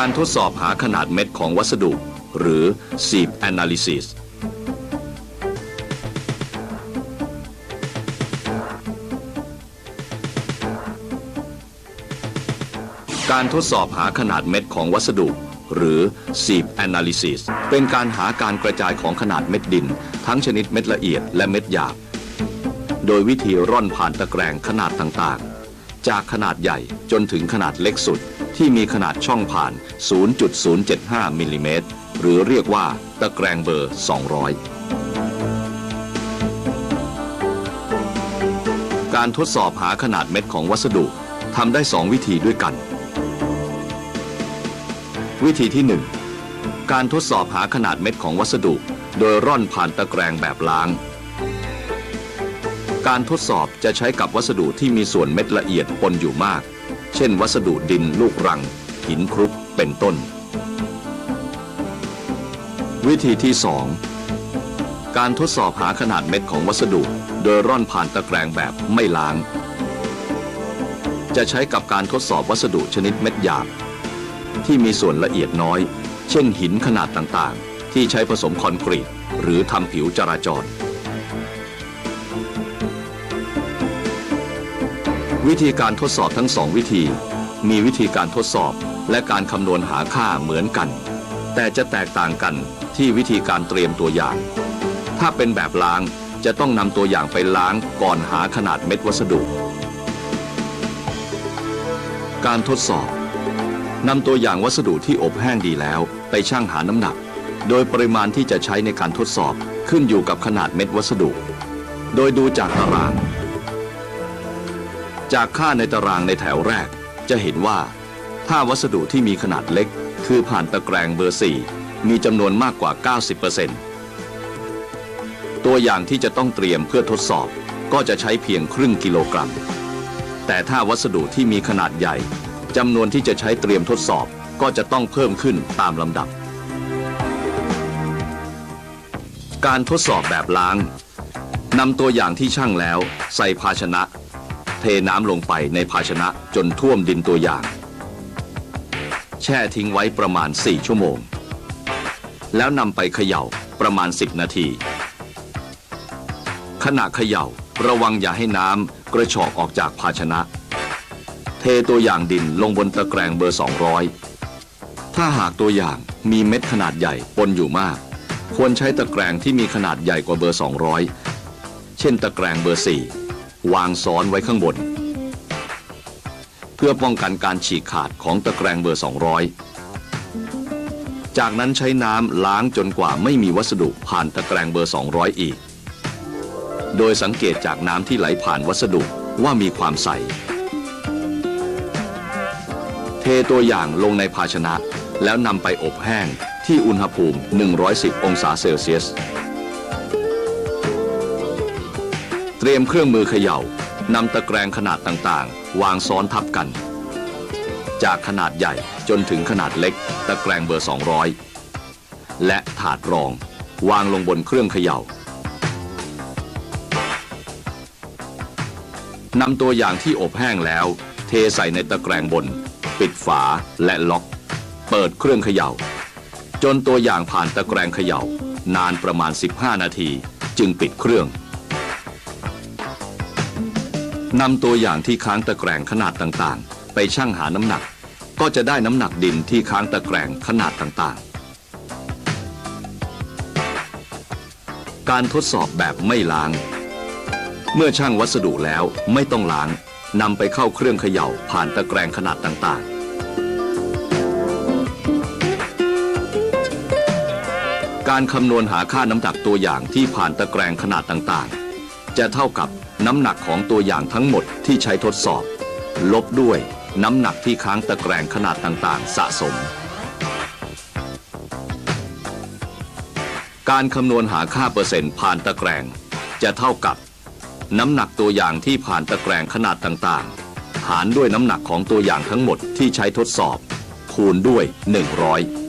การทดสอบหาขนาดเม็ดของวัสดุ หรือ Sieve Analysis การทดสอบหาขนาดเม็ดของวัสดุ หรือ Sieve Analysis เป็นการหาการกระจายของขนาดเม็ดดิน ทั้งชนิดเม็ดละเอียดและเม็ดหยาบ โดยวิธีร่อนผ่านตะแกรงขนาดต่างๆ จากขนาดใหญ่จนถึงขนาดเล็กสุด ที่มีขนาดช่องผ่าน 0.075 มิลลิเมตร หรือเรียกว่าตะแกรงเบอร์ 200 การทดสอบหาขนาดเม็ดของวัสดุทำได้ 2 วิธีด้วยกัน วิธีที่ 1 การทดสอบหาขนาดเม็ดของวัสดุ โดยร่อนผ่านตะแกรงแบบล้าง การทดสอบจะใช้กับวัสดุที่มีส่วนเม็ดละเอียดปนอยู่มาก เช่น วัสดุดินลูกรัง หินครุกเป็นต้น วิธีที่ 2 การทดสอบหาขนาดเม็ดของวัสดุ โดยร่อนผ่านตะแกรงแบบไม่ล้าง จะใช้กับการทดสอบวัสดุชนิดเม็ดหยาบที่มีส่วนละเอียดน้อย เช่นหินขนาดต่างๆ ที่ใช้ผสมคอนกรีต หรือทำผิวจราจร วิธีการทดสอบทั้งสองวิธี มีวิธีการทดสอบและการคำนวณหาค่าเหมือนกัน แต่จะแตกต่างกันที่วิธีการเตรียมตัวอย่าง ถ้าเป็นแบบล้างจะต้องนำตัวอย่างไปล้างก่อนหาขนาดเม็ดวัสดุ การทดสอบนำตัวอย่างวัสดุที่อบแห้งดีแล้ว ไปชั่งหาน้ำหนัก โดยปริมาณที่จะใช้ในการทดสอบขึ้นอยู่กับขนาดเม็ดวัสดุ โดยดูจากตาราง จากค่าในตารางในแถวแรก จะเห็นว่า ถ้าวัสดุที่มีขนาดเล็ก คือผ่านตะแกรงเบอร์ 4 มีจำนวนมากกว่า 90%ตัวอย่างที่จะต้องเตรียมเพื่อทดสอบก็จะใช้เพียงครึ่งกิโลกรัม แต่ถ้าวัสดุที่มีขนาดใหญ่จำนวนที่จะใช้เตรียมทดสอบก็จะต้องเพิ่มขึ้นตามลำดับ การทดสอบแบบล้างนำตัวอย่างที่ช่างแล้วใส่ภาชนะ เทน้ำลงไปในภาชนะจนท่วมดินตัวอย่าง แช่ทิ้งไว้ประมาณ 4 ชั่วโมง แล้วนำไปเขย่าประมาณ 10 นาที ขณะเขย่าระวังอย่าให้น้ำกระชอกออกจากภาชนะ เทตัวอย่างดินลงบนตะแกรงเบอร์ 200 ถ้าหากตัวอย่างมีเม็ดขนาดใหญ่ปนอยู่มาก ควรใช้ตะแกรงที่มีขนาดใหญ่กว่าเบอร์ 200 เช่นตะแกรงเบอร์ 4 วางซ้อนไว้ข้างบน เพื่อป้องกันการฉีกขาดของตะแกรงเบอร์ 200 จากนั้นใช้น้ำล้างจนกว่าไม่มีวัสดุผ่านตะแกรงเบอร์ 200 อีก โดยสังเกตจากน้ำที่ไหลผ่านวัสดุว่ามีความใส เทตัวอย่างลงในภาชนะแล้วนำไปอบแห้งที่อุณหภูมิ 110 องศาเซลเซียส เตรียมเครื่องมือเขย่านำตะแกรงขนาดต่างๆ วางซ้อนทับกัน จากขนาดใหญ่จนถึงขนาดเล็ก ตะแกรงเบอร์ 200 และถาดรอง วางลงบนเครื่องเขย่านำตัวอย่างที่อบแห้งแล้ว เทใส่ในตะแกรงบน ปิดฝาและล็อก เปิดเครื่องเขย่า จนตัวอย่างผ่านตะแกรงเขย่า นานประมาณ 15 นาที จึงปิดเครื่อง นำตัวอย่างที่ค้างตะแกรงขนาดต่างๆ ไปชั่งหาน้ำหนัก ก็จะได้น้ำหนักดินที่ค้างตะแกรงขนาดต่างๆ การทดสอบแบบไม่ล้าง เมื่อช่างวัสดุแล้วไม่ต้องล้างนำไปเข้าเครื่องเขย่าผ่านตะแกรงขนาดต่างๆ การคำนวณหาค่าน้ำหนักตัวอย่างที่ผ่านตะแกรงขนาดต่างๆ จะเท่ากับ น้ำหนักของตัวอย่างทั้งหมดที่ใช้ทดสอบ ลบด้วยน้ำหนักที่ค้างตะแกรงขนาดต่างๆ สะสม การคำนวณหาค่าเปอร์เซ็นต์ผ่านตะแกรง จะเท่ากับ น้ำหนักตัวอย่างที่ผ่านตะแกรงขนาดต่างๆ หารด้วยน้ำหนักของตัวอย่างทั้งหมดที่ใช้ทดสอบ คูณด้วย 100